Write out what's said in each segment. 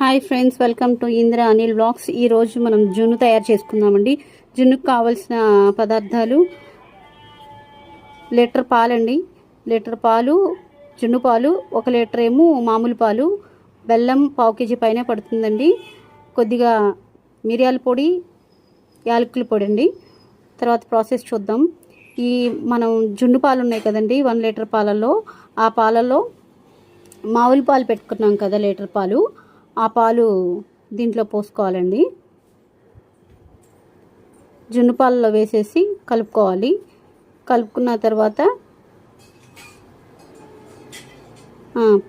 Hi friends welcome to Indira Anil blogs ఈరోజు మనం జున్ను తయారు చేసుకుందామండి. జున్నుకు కావలసిన పదార్థాలు లీటర్ పాలండి. లీటర్ పాలు జున్ను పాలు ఒక లీటర్ ఏమో మామూలు పాలు బెల్లం పావు కేజీ పైన పడుతుందండి. కొద్దిగా మిరియాల పొడి యాలకుల పొడి అండి. తర్వాత ప్రాసెస్ చూద్దాం. ఈ మనం జున్ను పాలు ఉన్నాయి కదండి వన్ లీటర్ పాలలో ఆ పాలలో మామూలు పాలు పెట్టుకున్నాం కదా లీటర్ పాలు. ఆ పాలు దీంట్లో పోసుకోవాలండి. జున్ను పాలలో వేసేసి కలుపుకోవాలి. కలుపుకున్న తర్వాత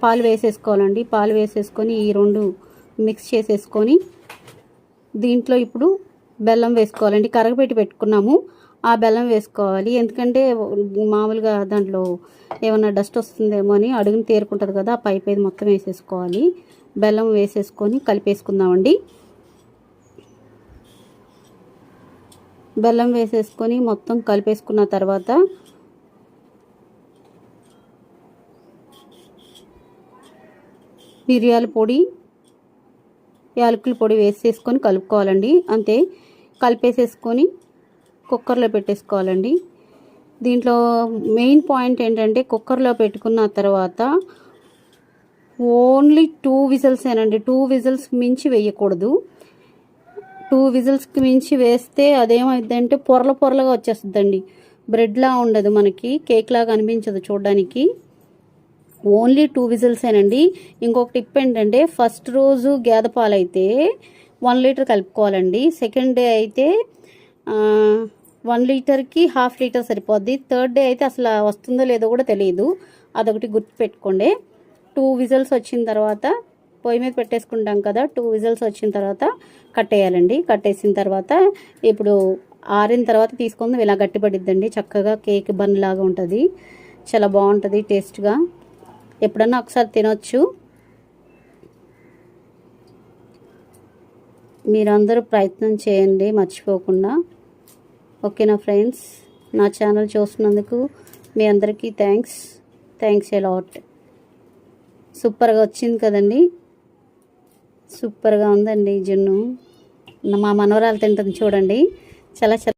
పాలు వేసేసుకోవాలండి. పాలు వేసేసుకొని ఈ రెండు మిక్స్ చేసేసుకొని దీంట్లో ఇప్పుడు బెల్లం వేసుకోవాలండి. కరగపెట్టి పెట్టుకున్నాము. ఆ బెల్లం వేసుకోవాలి. ఎందుకంటే మామూలుగా దాంట్లో ఏమన్నా డస్ట్ వస్తుందేమో అని అడుగుని తేరుకుంటుంది కదా ఆ పైప్ ఇది మొత్తం వేసేసుకోవాలి. బెల్లం వేసేసుకొని కలిపేసుకుందామండి. బెల్లం వేసేసుకొని మొత్తం కలిపేసుకున్న తర్వాత మిరియాల పొడి యాలకుల పొడి వేసేసుకొని కలుపుకోవాలండి. అంతే కలిపేసేసుకొని కుక్కర్లో పెట్టేసుకోవాలండి. దీంట్లో మెయిన్ పాయింట్ ఏంటంటే కుక్కర్లో పెట్టుకున్న తర్వాత ఓన్లీ టూ విజిల్స్ ఏనండి టూ విజిల్స్ మించి వేయకూడదు. టూ విజిల్స్కి మించి వేస్తే అదేమైందంటే పొరల పొరలుగా వచ్చేస్తుందండి. బ్రెడ్లా ఉండదు మనకి. కేక్ లాగా అనిపించదు చూడడానికి. ఓన్లీ టూ విజిల్సేనండి. ఇంకొక టిప్ ఏంటంటే ఫస్ట్ రోజు గేదె పాలు అయితే వన్ లీటర్ కలుపుకోవాలండి. సెకండ్ డే అయితే వన్ లీటర్కి హాఫ్ లీటర్ సరిపోద్ది. థర్డ్ డే అయితే అసలు వస్తుందో లేదో కూడా తెలియదు అదొకటి గుర్తుపెట్టుకోండి. టూ విజల్స్ వచ్చిన తర్వాత పొయ్యి మీద పెట్టేసుకుంటాం కదా టూ విజల్స్ వచ్చిన తర్వాత కట్టేయాలండి. కట్టేసిన తర్వాత ఇప్పుడు ఆరిన తర్వాత తీసుకుందాం. ఇలా గట్టిపడిద్దండి. చక్కగా కేక్ బన్ లాగా ఉంటుంది. చాలా బాగుంటుంది టేస్ట్గా. ఎప్పుడన్నా ఒకసారి తినొచ్చు. మీరందరూ ప్రయత్నం చేయండి మర్చిపోకుండా. ఓకేనా ఫ్రెండ్స్ నా ఛానల్ చూస్తున్నందుకు మీ అందరికీ థ్యాంక్స్ థ్యాంక్స్ లాట్ సూపర్గా వచ్చింది కదండి. సూపర్గా ఉందండి జున్ను. మా మనవరాలు తింటుంది చూడండి. చాలా చాలా